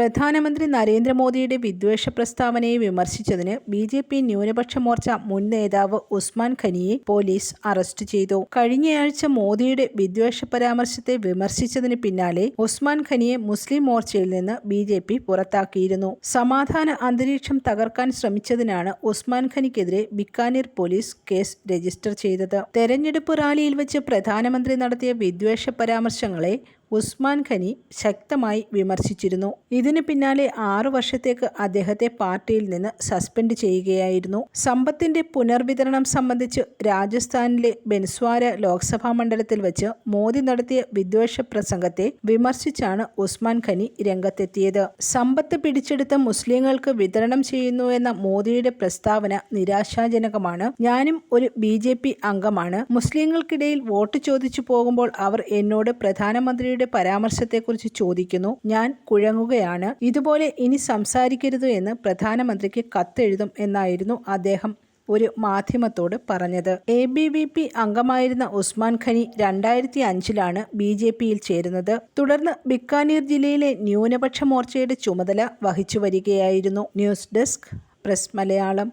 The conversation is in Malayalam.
പ്രധാനമന്ത്രി നരേന്ദ്രമോദിയുടെ വിദ്വേഷ പ്രസ്താവനയെ വിമർശിച്ചതിന് ബി ജെ പി ന്യൂനപക്ഷ മോർച്ച മുൻ നേതാവ് ഉസ്മാൻ ഖനിയെ പോലീസ് അറസ്റ്റ് ചെയ്തു. കഴിഞ്ഞയാഴ്ച മോദിയുടെ വിദ്വേഷ പരാമർശത്തെ വിമർശിച്ചതിന് പിന്നാലെ ഉസ്മാൻ ഖനിയെ മുസ്ലിം മോർച്ചയിൽ നിന്ന് ബി ജെ പി പുറത്താക്കിയിരുന്നു. സമാധാന അന്തരീക്ഷം തകർക്കാൻ ശ്രമിച്ചതിനാണ് ഉസ്മാൻ ഖനിക്കെതിരെ ബിക്കാനീർ പോലീസ് കേസ് രജിസ്റ്റർ ചെയ്തത്. തെരഞ്ഞെടുപ്പ് റാലിയിൽ വെച്ച് പ്രധാനമന്ത്രി നടത്തിയ വിദ്വേഷ പരാമർശങ്ങളെ ഉസ്മാൻ ഖനി ശക്തമായി വിമർശിച്ചിരുന്നു. ഇതിന് പിന്നാലെ ആറു വർഷത്തേക്ക് അദ്ദേഹത്തെ പാർട്ടിയിൽ നിന്ന് സസ്പെൻഡ് ചെയ്യുകയായിരുന്നു. സമ്പത്തിന്റെ പുനർവിതരണം സംബന്ധിച്ച് രാജസ്ഥാനിലെ ബെൻസ്വാര ലോക്സഭാ മണ്ഡലത്തിൽ വെച്ച് മോദി നടത്തിയ വിദ്വേഷ പ്രസംഗത്തെ വിമർശിച്ചാണ് ഉസ്മാൻ ഖനി രംഗത്തെത്തിയത്. സമ്പത്ത് പിടിച്ചെടുത്ത മുസ്ലിങ്ങൾക്ക് വിതരണം ചെയ്യുന്നു എന്ന മോദിയുടെ പ്രസ്താവന നിരാശാജനകമാണ്. ഞാനും ഒരു ബി അംഗമാണ്. മുസ്ലിങ്ങൾക്കിടയിൽ വോട്ട് ചോദിച്ചു പോകുമ്പോൾ അവർ എന്നോട് പ്രധാനമന്ത്രിയുടെ പരാമർശത്തെക്കുറിച്ച് ചോദിക്കുന്നു. ഞാൻ കുഴങ്ങുകയാണ്. ഇതുപോലെ ഇനി സംസാരിക്കരുത് എന്ന് പ്രധാനമന്ത്രിക്ക് കത്തെഴുതും എന്നായിരുന്നു അദ്ദേഹം ഒരു മാധ്യമത്തോട് പറഞ്ഞത്. എ ബി വി പി അംഗമായിരുന്ന ഉസ്മാൻ ഖനി രണ്ടായിരത്തി അഞ്ചിലാണ് ബി ജെ പിയിൽ ചേരുന്നത്. തുടർന്ന് ബിക്കാനീർ ജില്ലയിലെ ന്യൂനപക്ഷ മോർച്ചയുടെ ചുമതല വഹിച്ചു വരികയായിരുന്നു news desk press Malayalam.